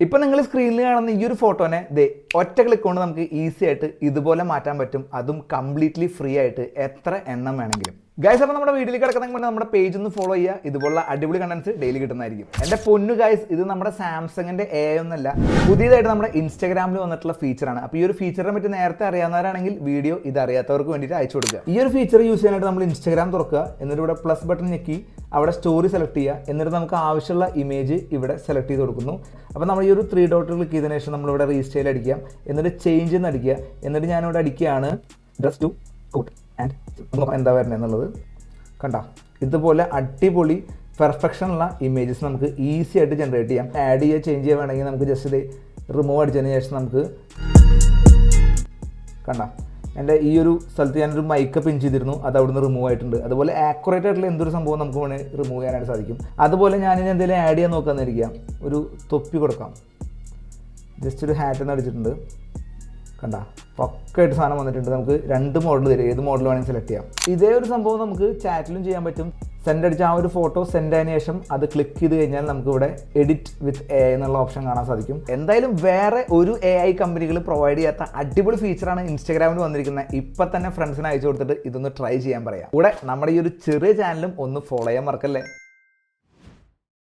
ഇപ്പൊ നിങ്ങൾ സ്ക്രീനിൽ കാണുന്ന ഈ ഒരു ഫോട്ടോനെ ദേ ഒറ്റ ക്ലിക്ക് കൊണ്ട് നമുക്ക് ഈസി ആയിട്ട് ഇതുപോലെ മാറ്റാൻ പറ്റും. അതും കംപ്ലീറ്റ്ലി ഫ്രീ ആയിട്ട് എത്ര എണ്ണം വേണമെങ്കിലും. ഗൈസ് അപ്പോൾ നമ്മുടെ വീട്ടിൽ കിടക്കുന്ന മുന്നേ നമ്മുടെ പേജ് ഒന്ന് ഫോളോ ചെയ്യുക. ഇതുപോലുള്ള അടിപൊളി കണ്ടൻസ് ഡെയിലി കിട്ടുന്നതായിരിക്കും. എന്റെ പൊന്നു ഗൈസ് ഇത് നമ്മുടെ സാംസങ്ങിന്റെ എ ഒന്നല്ല. പുതിയതായിട്ട് നമ്മുടെ ഇൻസ്റ്റാഗ്രാമിൽ വന്നിട്ടുള്ള ഫീച്ചറാണ് അപ്പോൾ ഈ ഒരു ഫീച്ചറിനെ പറ്റി നേരത്തെ അറിയാവുന്നവരാണെങ്കിൽ വീഡിയോ ഇത് അറിയാത്തവർക്ക് വേണ്ടിയിട്ട് അയച്ചു കൊടുക്കുക. ഈ ഒരു ഫീച്ചർ യൂസ് ചെയ്യാനായിട്ട് നമ്മൾ ഇൻസ്റ്റാഗ്രാം തുറക്കുക. എന്നിട്ട് ഇവിടെ പ്ലസ് ബട്ടൺ ഞെക്കി. അവിടെ സ്റ്റോറി സെലക്ട് ചെയ്യുക. എന്നിട്ട് നമുക്ക് ആവശ്യമുള്ള ഇമേജ് ഇവിടെ സെലക്ട് ചെയ്ത് കൊടുക്കുന്നു. അപ്പോൾ നമ്മൾ ഈ ഒരു ത്രീ ഡോട്ട് ക്ലിക്ക് ചെയ്തതിനു ശേഷം നമ്മളിവിടെ റീസ്റ്റൈൽ അടിക്കാം എന്നിട്ട് ചേഞ്ച് എന്ന് അടിക്കുക. എന്നിട്ട് ഞാനിവിടെ അടിക്കുകയാണ്. ഡ്രസ് ടു കോട്ട് ആൻഡ് എന്താ വരുന്നത് എന്നുള്ളത് കണ്ടോ. ഇതുപോലെ അടിപൊളി പെർഫെക്ഷൻ ഉള്ള ഇമേജസ് നമുക്ക് ഈസി ആയിട്ട് ജനറേറ്റ് ചെയ്യാം. ആഡ് ചെയ്യുക ചേഞ്ച് ചെയ്യുക വേണമെങ്കിൽ നമുക്ക് ജസ്റ്റ് ഇത് റിമൂവ് അടിച്ചതിന് ശേഷം നമുക്ക് കണ്ട. എന്റെ ഈ ഒരു സ്ഥലത്ത് ഞാനൊരു മൈക്ക് പിൻ ചെയ്തിരുന്നു. അത് അവിടുന്ന് റിമൂവ് ആയിട്ടുണ്ട്. അതുപോലെ ആക്യുറേറ്റ് ആയിട്ടുള്ള എന്തൊരു സംഭവം നമുക്ക് വേണമെങ്കിൽ റിമൂവ് ചെയ്യാനായിട്ട് സാധിക്കും. അതുപോലെ ഞാൻ ഇനി എന്തെങ്കിലും ആഡ് ചെയ്യാൻ നോക്കാമെന്നിരിക്കാം ഒരു തൊപ്പി കൊടുക്കാം. ജസ്റ്റ് ഒരു ഹാറ്റ് എന്ന് അടിച്ചിട്ടുണ്ട്. കണ്ട? പക്കായിട്ട് സാധനം വന്നിട്ടുണ്ട്. നമുക്ക് രണ്ട് മോഡൽ തരും. ഏത് മോഡൽ വേണമെങ്കിൽ സെലക്ട് ചെയ്യാം. ഇതേ ഒരു സംഭവം നമുക്ക് ചാറ്റിലും ചെയ്യാൻ പറ്റും. സെൻഡ് അടിച്ച ആ ഒരു ഫോട്ടോ സെൻഡ് ആയതിനു ശേഷം അത് ക്ലിക്ക് ചെയ്ത് കഴിഞ്ഞാൽ നമുക്ക് ഇവിടെ എഡിറ്റ് വിത്ത് എ എന്നുള്ള ഓപ്ഷൻ കാണാൻ സാധിക്കും. എന്തായാലും വേറെ ഒരു എ ഐ കമ്പനികൾ പ്രൊവൈഡ് ചെയ്യാത്ത അടിപൊളി ഫീച്ചറാണ് ഇൻസ്റ്റാഗ്രാമിൽ വന്നിരിക്കുന്നത്. ഇപ്പൊ തന്നെ ഫ്രണ്ട്സിന് അയച്ചു കൊടുത്തിട്ട് ഇതൊന്ന് ട്രൈ ചെയ്യാൻ പറയാം. കൂടെ നമ്മുടെ ഈ ഒരു ചെറിയ ചാനലും ഒന്ന് ഫോളോ ചെയ്യാൻ മറക്കല്ലേ?